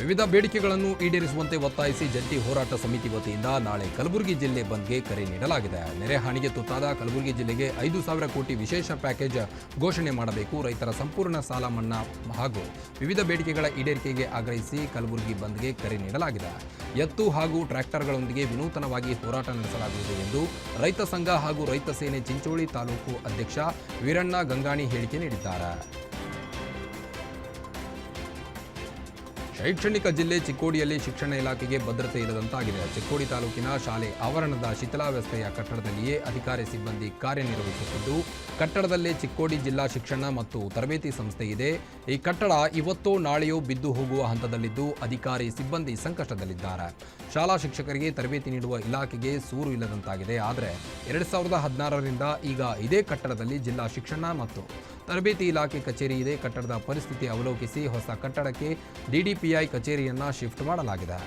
ವಿವಿಧ ಬೇಡಿಕೆಗಳನ್ನು ಈಡೇರಿಸುವಂತೆ ಒತ್ತಾಯಿಸಿ ಜಂಟಿ ಹೋರಾಟ ಸಮಿತಿ ವತಿಯಿಂದ ನಾಳೆ ಕಲಬುರಗಿ ಜಿಲ್ಲೆ ಬಂದ್ಗೆ ಕರೆ ನೀಡಲಾಗಿದೆ. ನೆರೆ ಹಾನಿಗೆ ತುತ್ತಾದ ಕಲಬುರಗಿ ಜಿಲ್ಲೆಗೆ ಐದು ಸಾವಿರ ಕೋಟಿ ವಿಶೇಷ ಪ್ಯಾಕೇಜ್ ಘೋಷಣೆ ಮಾಡಬೇಕು. ರೈತರ ಸಂಪೂರ್ಣ ಸಾಲ ಮನ್ನಾ ಹಾಗೂ ವಿವಿಧ ಬೇಡಿಕೆಗಳ ಈಡೇರಿಕೆಗೆ ಆಗ್ರಹಿಸಿ ಕಲಬುರಗಿ ಬಂದ್ಗೆ ಕರೆ ನೀಡಲಾಗಿದೆ. ಎತ್ತು ಹಾಗೂ ಟ್ರ್ಯಾಕ್ಟರ್ಗಳೊಂದಿಗೆ ವಿನೂತನವಾಗಿ ಹೋರಾಟ ನಡೆಸಲಾಗುವುದು ಎಂದು ರೈತ ಸಂಘ ಹಾಗೂ ರೈತ ಸೇನೆ ಚಿಂಚೋಳಿ ತಾಲೂಕು ಅಧ್ಯಕ್ಷ ವೀರಣ್ಣ ಗಂಗಾಣಿ ಹೇಳಿಕೆ ನೀಡಿದ್ದಾರೆ. ಶೈಕ್ಷಣಿಕ ಜಿಲ್ಲೆ ಚಿಕ್ಕೋಡಿಯಲ್ಲಿ ಶಿಕ್ಷಣ ಇಲಾಖೆಗೆ ಭದ್ರತೆ ಇಲ್ಲದಂತಾಗಿದೆ. ಚಿಕ್ಕೋಡಿ ತಾಲೂಕಿನ ಶಾಲೆ ಆವರಣದ ಶಿಥಿಲಾವಸ್ಥೆಯ ಕಟ್ಟಡದಲ್ಲಿಯೇ ಅಧಿಕಾರಿ ಸಿಬ್ಬಂದಿ ಕಾರ್ಯನಿರ್ವಹಿಸುತ್ತಿದ್ದು, ಕಟ್ಟಡದಲ್ಲೇ ಚಿಕ್ಕೋಡಿ ಜಿಲ್ಲಾ ಶಿಕ್ಷಣ ಮತ್ತು ತರಬೇತಿ ಸಂಸ್ಥೆ ಇದೆ. ಈ ಕಟ್ಟಡ ಇವತ್ತೋ ನಾಳೆಯೋ ಬಿದ್ದು ಹೋಗುವ ಹಂತದಲ್ಲಿದ್ದು, ಅಧಿಕಾರಿ ಸಿಬ್ಬಂದಿ ಸಂಕಷ್ಟದಲ್ಲಿದ್ದಾರೆ. ಶಾಲಾ ಶಿಕ್ಷಕರಿಗೆ ತರಬೇತಿ ನೀಡುವ ಇಲಾಖೆಗೆ ಸೂರು ಇಲ್ಲದಂತಾಗಿದೆ. ಆದರೆ, ಎರಡು ಸಾವಿರದ ಹದಿನಾರರಿಂದ ಈಗ ಇದೇ ಕಟ್ಟಡದಲ್ಲಿ ಜಿಲ್ಲಾ ಶಿಕ್ಷಣ ಮತ್ತು ತರಬೇತಿ ಇಲಾಖೆ ಕಚೇರಿ ಇದೆ. ಕಟ್ಟಡದ ಪರಿಸ್ಥಿತಿ ಅವಲೋಕಿಸಿ ಹೊಸ ಕಟ್ಟಡಕ್ಕೆ ಡಿಡಿಪಿಐ ಕಚೇರಿಯನ್ನ ಶಿಫ್ಟ್ ಮಾಡಲಾಗಿದೆ.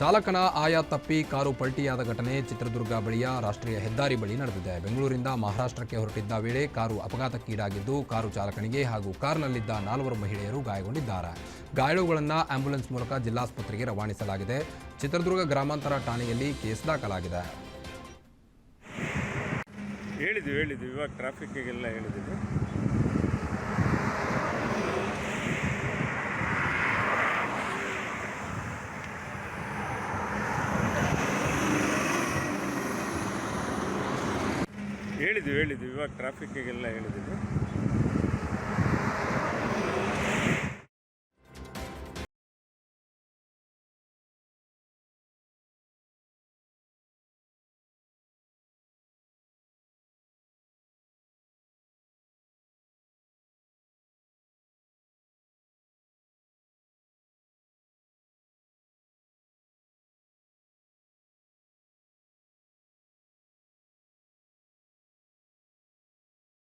ಚಾಲಕನ ಆಯ ತಪ್ಪಿ ಕಾರು ಪಲ್ಟಿಯಾದ ಘಟನೆ ಚಿತ್ರದುರ್ಗ ಬಳಿಯ ರಾಷ್ಟ್ರೀಯ ಹೆದ್ದಾರಿ ಬಳಿ ನಡೆದಿದೆ. ಬೆಂಗಳೂರಿಂದ ಮಹಾರಾಷ್ಟ್ರಕ್ಕೆ ಹೊರಟಿದ್ದ ವೇಳೆ ಕಾರು ಅಪಘಾತಕ್ಕೀಡಾಗಿದ್ದು ಕಾರು ಚಾಲಕನಿಗೆ ಹಾಗೂ ಕಾರ್ನಲ್ಲಿದ್ದ ನಾಲ್ವರು ಮಹಿಳೆಯರು ಗಾಯಗೊಂಡಿದ್ದಾರೆ. ಗಾಯಾಳುಗಳನ್ನು ಆಂಬ್ಯುಲೆನ್ಸ್ ಮೂಲಕ ಜಿಲ್ಲಾಸ್ಪತ್ರೆಗೆ ರವಾನಿಸಲಾಗಿದೆ. ಚಿತ್ರದುರ್ಗ ಗ್ರಾಮಾಂತರ ಠಾಣೆಯಲ್ಲಿ ಕೇಸ್ ದಾಖಲಾಗಿದೆ. ಹೇಳಿದ್ವಿ ಹೇಳಿದ್ವಿ. ಇವಾಗ ಟ್ರಾಫಿಕ್ಗೆಲ್ಲ ಹೇಳಿದ್ವಿ. ಹೇಳಿದ್ವಿ ಹೇಳಿದ್ವಿ. ಇವಾಗ ಟ್ರಾಫಿಕ್ಗೆಲ್ಲ ಹೇಳಿದ್ವಿ.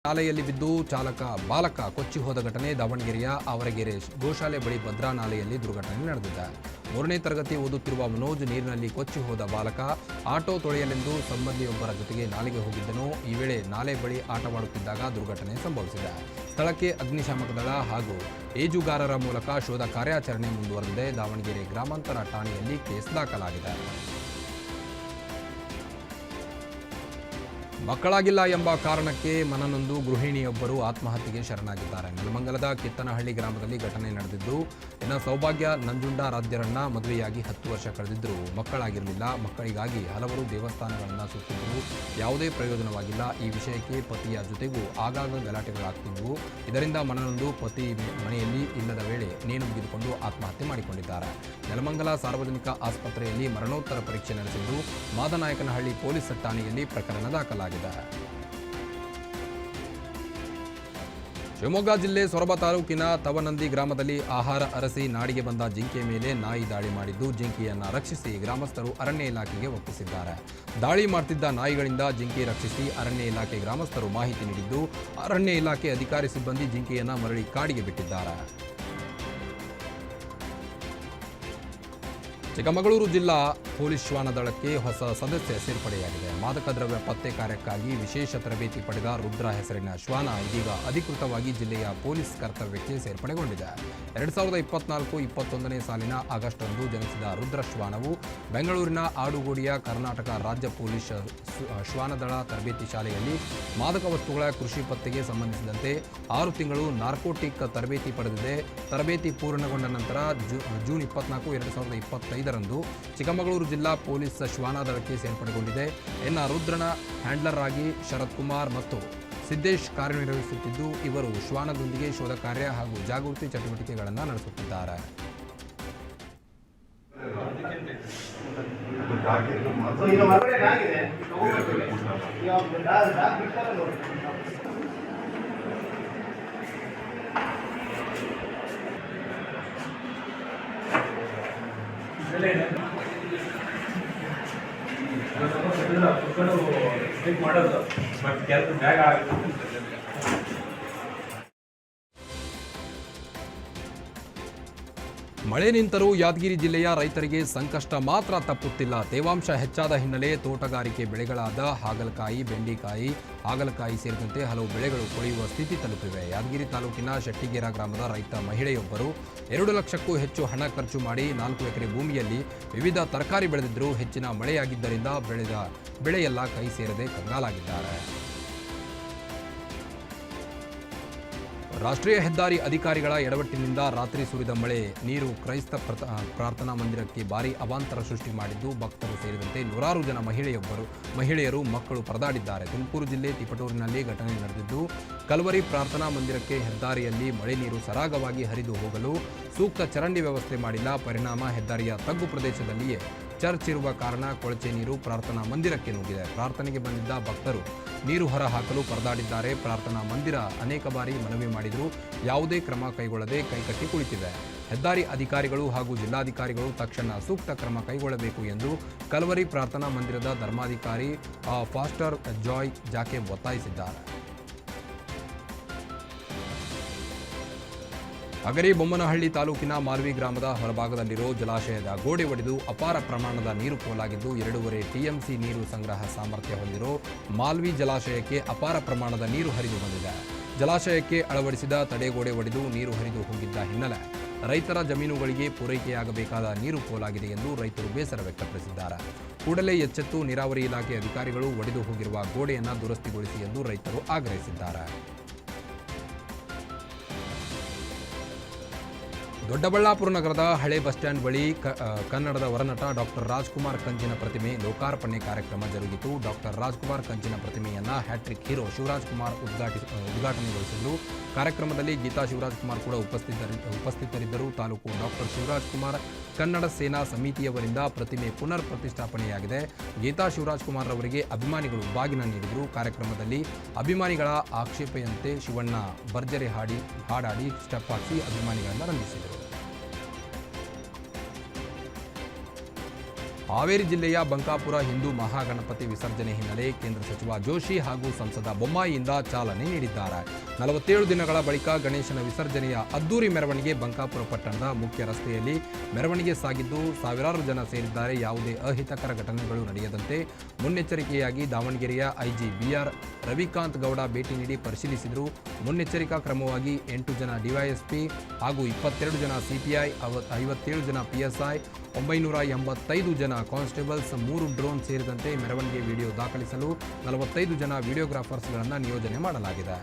ನಾಲೆಯಲ್ಲಿ ಬಿದ್ದು ಚಾಲಕ, ಬಾಲಕ ಕೊಚ್ಚಿ ಹೋದ ಘಟನೆ ದಾವಣಗೆರೆಯ ಆವರಗೆರೆ ಗೋಶಾಲೆ ಬಳಿ ಭದ್ರಾ ನಾಲೆಯಲ್ಲಿ ದುರ್ಘಟನೆ ನಡೆದಿದೆ. ಮೂರನೇ ತರಗತಿ ಓದುತ್ತಿರುವ ಮನೋಜ್ ನೀರಿನಲ್ಲಿ ಕೊಚ್ಚಿ ಹೋದ ಬಾಲಕ ಆಟೋ ತೊಳೆಯಲೆಂದು ಸಂಬಂಧಿಯೊಬ್ಬರ ಜೊತೆಗೆ ನಾಲೆಗೆ ಹೋಗಿದ್ದನು. ಈ ವೇಳೆ ನಾಲೆ ಬಳಿ ಆಟವಾಡುತ್ತಿದ್ದಾಗ ದುರ್ಘಟನೆ ಸಂಭವಿಸಿದೆ. ಸ್ಥಳಕ್ಕೆ ಅಗ್ನಿಶಾಮಕ ದಳ ಹಾಗೂ ಏಜುಗಾರರ ಮೂಲಕ ಶೋಧ ಕಾರ್ಯಾಚರಣೆ ಮುಂದುವರೆದಿದೆ. ದಾವಣಗೆರೆ ಗ್ರಾಮಾಂತರ ಠಾಣೆಯಲ್ಲಿ ಕೇಸ್ ದಾಖಲಾಗಿದೆ. ಮಕ್ಕಳಾಗಿಲ್ಲ ಎಂಬ ಕಾರಣಕ್ಕೆ ಮನನೊಂದು ಗೃಹಿಣಿಯೊಬ್ಬರು ಆತ್ಮಹತ್ಯೆಗೆ ಶರಣಾಗಿದ್ದಾರೆ. ನೆಲಮಂಗಲದ ಕಿತ್ತನಹಳ್ಳಿ ಗ್ರಾಮದಲ್ಲಿ ಘಟನೆ ನಡೆದಿದ್ದು, ಇನ್ನು ಸೌಭಾಗ್ಯ ನಂಜುಂಡಾರಾಧ್ಯರನ್ನ ಮದುವೆಯಾಗಿ ಹತ್ತು ವರ್ಷ ಕಳೆದಿದ್ದರು ಮಕ್ಕಳಾಗಿರಲಿಲ್ಲ, ಮಕ್ಕಳಿಗಾಗಿ ಹಲವರು ದೇವಸ್ಥಾನಗಳನ್ನು ಸುತ್ತಿದ್ದರು ಯಾವುದೇ ಪ್ರಯೋಜನವಾಗಿಲ್ಲ. ಈ ವಿಷಯಕ್ಕೆ ಪತಿಯ ಜೊತೆಗೂ ಆಗಾಗ ಗಲಾಟೆಗಳಾಗ್ತಿದ್ದವು ಇದರಿಂದ ಮನನೊಂದು ಪತಿ ಮನೆಯಲ್ಲಿ ಇಲ್ಲದ ವೇಳೆ ನೇಣು ಮುಗಿದುಕೊಂಡು ಆತ್ಮಹತ್ಯೆ ಮಾಡಿಕೊಂಡಿದ್ದಾರೆ. ನೆಲಮಂಗಲ ಸಾರ್ವಜನಿಕ ಆಸ್ಪತ್ರೆಯಲ್ಲಿ ಮರಣೋತ್ತರ ಪರೀಕ್ಷೆ ನಡೆಸಿದ್ದು, ಮಾದನಾಯಕನಹಳ್ಳಿ ಪೊಲೀಸ್ ಠಾಣೆಯಲ್ಲಿ ಪ್ರಕರಣ ದಾಖಲಾಗಿದೆ. ಶಿವಮೊಗ್ಗ ಜಿಲ್ಲೆ ಸೊರಬ ತಾಲೂಕಿನ ತವನಂದಿ ಗ್ರಾಮದಲ್ಲಿ ಆಹಾರ ಅರಸಿ ನಾಡಿಗೆ ಬಂದ ಜಿಂಕೆ ಮೇಲೆ ನಾಯಿ ದಾಳಿ ಮಾಡಿದ್ದು, ಜಿಂಕೆಯನ್ನು ರಕ್ಷಿಸಿ ಗ್ರಾಮಸ್ಥರು ಅರಣ್ಯ ಇಲಾಖೆಗೆ ಒಪ್ಪಿಸಿದ್ದಾರೆ. ದಾಳಿ ಮಾಡ್ತಿದ್ದ ನಾಯಿಗಳಿಂದ ಜಿಂಕೆ ರಕ್ಷಿಸಿ ಅರಣ್ಯ ಇಲಾಖೆ ಗ್ರಾಮಸ್ಥರು ಮಾಹಿತಿ ನೀಡಿದ್ದು, ಅರಣ್ಯ ಇಲಾಖೆ ಅಧಿಕಾರಿ ಸಿಬ್ಬಂದಿ ಜಿಂಕೆಯನ್ನು ಮರಳಿ ಕಾಡಿಗೆ ಬಿಟ್ಟಿದ್ದಾರೆ. ಚಿಕ್ಕಮಗಳೂರು ಜಿಲ್ಲಾ ಪೊಲೀಸ್ ಶ್ವಾನ ದಳಕ್ಕೆ ಹೊಸ ಸದಸ್ಯ ಸೇರ್ಪಡೆಯಾಗಿದೆ. ಮಾದಕ ದ್ರವ್ಯ ಪತ್ತೆ ಕಾರ್ಯಕ್ಕಾಗಿ ವಿಶೇಷ ತರಬೇತಿ ಪಡೆದ ರುದ್ರ ಹೆಸರಿನ ಶ್ವಾನ ಇದೀಗ ಅಧಿಕೃತವಾಗಿ ಜಿಲ್ಲೆಯ ಪೊಲೀಸ್ ಕರ್ತವ್ಯಕ್ಕೆ ಸೇರ್ಪಡೆಗೊಂಡಿದೆ. ಎರಡ್ ಸಾವಿರದ ಇಪ್ಪತ್ನಾಲ್ಕು ಇಪ್ಪತ್ತೊಂದನೇ ಸಾಲಿನ ಆಗಸ್ಟ್ರಂದು ಜನಿಸಿದ ರುದ್ರ ಶ್ವಾನವು ಬೆಂಗಳೂರಿನ ಆಡುಗೋಡಿಯ ಕರ್ನಾಟಕ ರಾಜ್ಯ ಪೊಲೀಸ್ ಶ್ವ- ಶ್ವಾನದಳ ತರಬೇತಿ ಶಾಲೆಯಲ್ಲಿ ಮಾದಕ ವಸ್ತುಗಳ ಕೃಷಿ ಪತ್ತೆಗೆ ಸಂಬಂಧಿಸಿದಂತೆ ಆರು ತಿಂಗಳು ನಾರ್ಕೋಟಿಕ್ ತರಬೇತಿ ಪಡೆದಿದೆ. ತರಬೇತಿ ಪೂರ್ಣಗೊಂಡ ನಂತರ ಜೂನ್ ಇಪ್ಪತ್ನಾಲ್ಕು, ಎರಡು ಸಾವಿರದ ಇಪ್ಪತ್ತೈದರಂದು ಚಿಕ್ಕಮಗಳೂರು ಜಿಲ್ಲಾ ಪೊಲೀಸ್ ಶ್ವಾನ ದಳಕ್ಕೆ ಸೇರ್ಪಡೆಗೊಂಡಿದೆ. ಎನ್ನ ರುದ್ರನ ಹ್ಯಾಂಡ್ಲರ್ ಆಗಿ ಶರತ್ ಕುಮಾರ್ ಮತ್ತು ಸಿದ್ದೇಶ್ ಕಾರ್ಯನಿರ್ವಹಿಸುತ್ತಿದ್ದು, ಇವರು ಶ್ವಾನದೊಂದಿಗೆ ಶೋಧ ಕಾರ್ಯ ಹಾಗೂ ಜಾಗೃತಿ ಚಟುವಟಿಕೆಗಳನ್ನು ನಡೆಸುತ್ತಿದ್ದಾರೆ. ಡಾಗ್ ಬಿಡ್ತಾರೆ ನೋಡಿ ಮಾಡೋದು. ಬಟ್ ಕೆಲಸ ಬೇಗ ಆಗುತ್ತೆ ಮಳೆ ನಿಂತರೂ ಯಾದಗಿರಿ ಜಿಲ್ಲೆಯ ರೈತರಿಗೆ ಸಂಕಷ್ಟ ಮಾತ್ರ ತಪ್ಪುತ್ತಿಲ್ಲ. ತೇವಾಂಶ ಹೆಚ್ಚಾದ ಹಿನ್ನೆಲೆ ತೋಟಗಾರಿಕೆ ಬೆಳೆಗಳಾದ ಹಾಗಲಕಾಯಿ, ಬೆಂಡೆಕಾಯಿ, ಹಾಗಲಕಾಯಿ ಸೇರಿದಂತೆ ಹಲವು ಬೆಳೆಗಳು ಕೊಳೆಯುವ ಸ್ಥಿತಿ ತಲುಪಿವೆ. ಯಾದಗಿರಿ ತಾಲೂಕಿನ ಶೆಟ್ಟಿಗೇರ ಗ್ರಾಮದ ರೈತ ಮಹಿಳೆಯೊಬ್ಬರು ಎರಡು ಲಕ್ಷಕ್ಕೂ ಹೆಚ್ಚು ಹಣ ಖರ್ಚು ಮಾಡಿ ನಾಲ್ಕು ಎಕರೆ ಭೂಮಿಯಲ್ಲಿ ವಿವಿಧ ತರಕಾರಿ ಬೆಳೆದಿದ್ದರೂ ಹೆಚ್ಚಿನ ಮಳೆಯಾಗಿದ್ದರಿಂದ ಬೆಳೆದ ಬೆಳೆಯೆಲ್ಲ ಕೈ ಸೇರದೆ ಕಂಗಾಲಾಗಿದ್ದಾರೆ. ರಾಷ್ಟ್ರೀಯ ಹೆದ್ದಾರಿ ಅಧಿಕಾರಿಗಳ ಎಡವಟ್ಟಿನಿಂದ ರಾತ್ರಿ ಸುರಿದ ಮಳೆ, ನೀರು ಕ್ರೈಸ್ತ ಪ್ರಾರ್ಥನಾ ಮಂದಿರಕ್ಕೆ ಭಾರಿ ಅವಾಂತರ ಸೃಷ್ಟಿ ಮಾಡಿದ್ದು ಭಕ್ತರು ಸೇರಿದಂತೆ ನೂರಾರು ಜನ ಮಹಿಳೆಯೊಬ್ಬರು, ಮಹಿಳೆಯರು ಮಕ್ಕಳು ಪರದಾಡಿದ್ದಾರೆ. ತುಮಕೂರು ಜಿಲ್ಲೆ ತಿಪಟೂರಿನಲ್ಲಿ ಘಟನೆ ನಡೆದಿದ್ದು, ಕಲ್ವರಿ ಪ್ರಾರ್ಥನಾ ಮಂದಿರಕ್ಕೆ ಹೆದ್ದಾರಿಯಲ್ಲಿ ಮಳೆ ನೀರು ಸರಾಗವಾಗಿ ಹರಿದು ಹೋಗಲು ಸೂಕ್ತ ಚರಂಡಿ ವ್ಯವಸ್ಥೆ ಮಾಡಿಲ್ಲ. ಪರಿಣಾಮ ಹೆದ್ದಾರಿಯ ತಗ್ಗು ಪ್ರದೇಶದಲ್ಲಿಯೇ ಚರ್ಚ್ ಇರುವ ಕಾರಣ ಕೊಳಚೆ ನೀರು ಪ್ರಾರ್ಥನಾ ಮಂದಿರಕ್ಕೆ ನುಗ್ಗಿದೆ. ಪ್ರಾರ್ಥನೆಗೆ ಬಂದಿದ್ದ ಭಕ್ತರು ನೀರು ಹೊರಹಾಕಲು ಪರದಾಡಿದ್ದಾರೆ. ಪ್ರಾರ್ಥನಾ ಮಂದಿರ ಅನೇಕ ಬಾರಿ ಮನವಿ ಮಾಡಿದರೂ. ಯಾವುದೇ ಕ್ರಮ ಕೈಗೊಳ್ಳದೆ ಕೈಕಟ್ಟಿ ಕುಳಿತಿದೆ. ಹೆದ್ದಾರಿ ಅಧಿಕಾರಿಗಳು ಹಾಗೂ ಜಿಲ್ಲಾಧಿಕಾರಿಗಳು ತಕ್ಷಣ ಸೂಕ್ತ ಕ್ರಮ ಕೈಗೊಳ್ಳಬೇಕು ಎಂದು ಕಲ್ವರಿ ಪ್ರಾರ್ಥನಾ ಮಂದಿರದ ಧರ್ಮಾಧಿಕಾರಿ ಫಾಸ್ಟರ್, ಜಾಯ್ ಜಾಕೆ ಒತ್ತಾಯಿಸಿದ್ದಾರೆ. ಅಗರಿ ಬೊಮ್ಮನಹಳ್ಳಿ ತಾಲೂಕಿನ ಮಾಲ್ವಿ ಗ್ರಾಮದ ಹೊರಭಾಗದಲ್ಲಿರೋ ಜಲಾಶಯದ ಗೋಡೆ ಒಡೆದು ಅಪಾರ ಪ್ರಮಾಣದ ನೀರು ಪೋಲಾಗಿದ್ದು ಎರಡೂವರೆ ಟಿಎಂಸಿ ನೀರು ಸಂಗ್ರಹ ಸಾಮರ್ಥ್ಯ ಹೊಂದಿರೋ ಮಾಲ್ವಿ ಜಲಾಶಯಕ್ಕೆ ಅಪಾರ ಪ್ರಮಾಣದ ನೀರು ಹರಿದು ಬಂದಿದೆ. ಜಲಾಶಯಕ್ಕೆ ಅಳವಡಿಸಿದ ತಡೆಗೋಡೆ ಒಡೆದು ನೀರು ಹರಿದು ಹೋಗಿದ್ದ ಹಿನ್ನೆಲೆ ರೈತರ ಜಮೀನುಗಳಿಗೆ ಪೂರೈಕೆಯಾಗಬೇಕಾದ ನೀರು ಪೋಲಾಗಿದೆ ಎಂದು ರೈತರು ಬೇಸರ ವ್ಯಕ್ತಪಡಿಸಿದ್ದಾರೆ. ಕೂಡಲೇ ಎಚ್ಚೆತ್ತು ನೀರಾವರಿ ಇಲಾಖೆ ಅಧಿಕಾರಿಗಳು ಒಡೆದು ಹೋಗಿರುವ ಗೋಡೆಯನ್ನು ದುರಸ್ತಿಗೊಳಿಸಿ ಎಂದು ರೈತರು ಆಗ್ರಹಿಸಿದ್ದಾರೆ. ದೊಡ್ಡಬಳ್ಳಾಪುರ ನಗರದ ಹಳೆ ಬಸ್ ಸ್ಟ್ಯಾಂಡ್ ಬಳಿ ಕನ್ನಡದ ವರನಟ ಡಾಕ್ಟರ್ ರಾಜ್ಕುಮಾರ್ ಕಂಚಿನ ಪ್ರತಿಮೆ ಲೋಕಾರ್ಪಣೆ ಕಾರ್ಯಕ್ರಮ ಜರುಗಿತು. ಡಾಕ್ಟರ್ ರಾಜ್ಕುಮಾರ್ ಕಂಚಿನ ಪ್ರತಿಮೆಯನ್ನ ಹ್ಯಾಟ್ರಿಕ್ ಹೀರೋ ಶಿವರಾಜ್ ಕುಮಾರ್ ಉದ್ಘಾಟಿ ಉದ್ಘಾಟನೆಗೊಳಿಸಿದರು. ಕಾರ್ಯಕ್ರಮದಲ್ಲಿ ಗೀತಾ ಶಿವರಾಜ್ ಕುಮಾರ್ ಕೂಡ ಉಪಸ್ಥಿತರಿ, ಉಪಸ್ಥಿತರಿದ್ದರು. ತಾಲೂಕು ಡಾಕ್ಟರ್ ಶಿವರಾಜ್ ಕುಮಾರ್ ಕನ್ನಡ ಸೇನಾ ಸಮಿತಿಯವರಿಂದ ಪ್ರತಿಮೆ ಪುನರ್ ಪ್ರತಿಷ್ಠಾಪನೆಯಾಗಿದೆ. ಗೀತಾ ಶಿವರಾಜ್ ಕುಮಾರ್ ಅವರಿಗೆ ಅಭಿಮಾನಿಗಳು ಬಾಗಿನ ನೀಡಿದರು. ಕಾರ್ಯಕ್ರಮದಲ್ಲಿ ಅಭಿಮಾನಿಗಳ ಆಕ್ಷೇಪೆಯಂತೆ ಶಿವಣ್ಣ ಭರ್ಜರಿ ಹಾಡಿ, ಹಾಡಾಡಿ, ಸ್ಟೆಪ್ ಹಾಕಿ ಅಭಿಮಾನಿಗಳನ್ನು ರಂಜಿಸಿದರು. ಹಾವೇರಿ ಜಿಲ್ಲೆಯ ಬಂಕಾಪುರ ಹಿಂದೂ ಮಹಾಗಣಪತಿ ವಿಸರ್ಜನೆ ಹಿನ್ನೆಲೆ ಕೇಂದ್ರ ಸಚಿವ ಜೋಶಿ ಹಾಗೂ ಸಂಸದ ಬೊಮ್ಮಾಯಿಯಿಂದ ಚಾಲನೆ ನೀಡಿದ್ದಾರೆ. ನಲವತ್ತೇಳು ದಿನಗಳ ಬಳಿಕ ಗಣೇಶನ ವಿಸರ್ಜನೆಯ ಅದ್ದೂರಿ ಮೆರವಣಿಗೆ ಬಂಕಾಪುರ ಪಟ್ಟಣದ ಮುಖ್ಯ ರಸ್ತೆಯಲ್ಲಿ ಮೆರವಣಿಗೆ ಸಾಗಿದ್ದು ಸಾವಿರಾರು ಜನ ಸೇರಿದ್ದಾರೆ. ಯಾವುದೇ ಅಹಿತಕರ ಘಟನೆಗಳು ನಡೆಯದಂತೆ ಮುನ್ನೆಚ್ಚರಿಕೆಯಾಗಿ ದಾವಣಗೆರೆಯ ಐಜಿ ಬಿಆರ್ ರವಿಕಾಂತ್ ಗೌಡ ಭೇಟಿ ನೀಡಿ ಪರಿಶೀಲಿಸಿದರು. ಮುನ್ನೆಚ್ಚರಿಕಾ ಕ್ರಮವಾಗಿ ಎಂಟು ಜನ ಡಿವೈಎಸ್ಪಿ ಹಾಗೂ ಇಪ್ಪತ್ತೆರಡು ಜನ ಸಿಪಿಐ ಐವತ್ತೇಳು ಜನ ಪಿಎಸ್ಐ, ಒಂಬೈನೂರ ಎಂಬತ್ತೈದು ಜನ ಕಾನ್ಸ್ಟೇಬಲ್ಸ್, ಮೂರು ಡ್ರೋನ್ ಸೇರಿದಂತೆ ಮೆರವಣಿಗೆ ವಿಡಿಯೋ ದಾಖಲಿಸಲು ನಲವತ್ತೈದು ಜನ ವಿಡಿಯೋಗ್ರಾಫರ್ಸ್ಗಳನ್ನು ನಿಯೋಜನೆ ಮಾಡಲಾಗಿದೆ.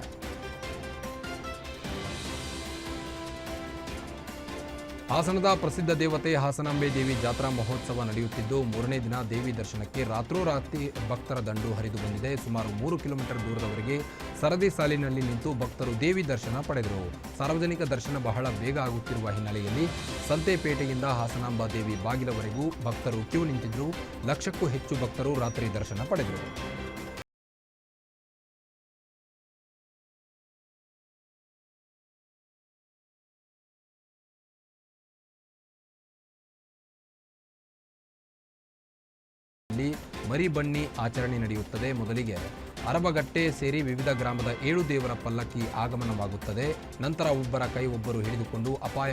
ಹಾಸನದ ಪ್ರಸಿದ್ಧ ದೇವತೆ ಹಾಸನಾಂಬೆ ದೇವಿ ಜಾತ್ರಾ ಮಹೋತ್ಸವ ನಡೆಯುತ್ತಿದ್ದು, ಮೂರನೇ ದಿನ ದೇವಿ ದರ್ಶನಕ್ಕೆ ರಾತ್ರೋರಾತ್ರಿ ಭಕ್ತರ ದಂಡು ಹರಿದು ಬಂದಿದೆ. ಸುಮಾರು ಮೂರು ಕಿಲೋಮೀಟರ್ ದೂರದವರೆಗೆ ಸರದಿ ಸಾಲಿನಲ್ಲಿ ನಿಂತು ಭಕ್ತರು ದೇವಿ ದರ್ಶನ ಪಡೆದರು. ಸಾರ್ವಜನಿಕ ದರ್ಶನ ಬಹಳ ಬೇಗ ಆಗುತ್ತಿರುವ ಹಿನ್ನೆಲೆಯಲ್ಲಿ ಸಂತೆಪೇಟೆಯಿಂದ ಹಾಸನಾಂಬ ದೇವಿ ಬಾಗಿಲವರೆಗೂ ಭಕ್ತರು ಕ್ಯೂ ನಿಂತಿದ್ದರು ಲಕ್ಷಕ್ಕೂ ಹೆಚ್ಚು ಭಕ್ತರು ರಾತ್ರಿ ದರ್ಶನ ಪಡೆದರು. ಇಲ್ಲಿ ಮರಿ ಬನ್ನಿ ಆಚರಣೆ ನಡೆಯುತ್ತದೆ. ಮೊದಲಿಗೆ ಅರಬಗಟ್ಟೆ ಸೇರಿ ವಿವಿಧ ಗ್ರಾಮದ ಏಳು ದೇವರ ಪಲ್ಲಕ್ಕಿ ಆಗಮನವಾಗುತ್ತದೆ. ನಂತರ ಒಬ್ಬರ ಕೈ ಒಬ್ಬರು ಹಿಡಿದುಕೊಂಡು ಅಪಾಯ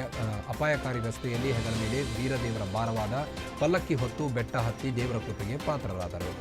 ಅಪಾಯಕಾರಿ ರಸ್ತೆಯಲ್ಲಿ ಹೆಗಲ ಮೇಲೆ ವೀರದೇವರ ಭಾರವಾದ ಪಲ್ಲಕ್ಕಿ ಹೊತ್ತು ಬೆಟ್ಟ ಹತ್ತಿ ದೇವರ ಕೃಪೆಗೆ ಪಾತ್ರರಾದರು.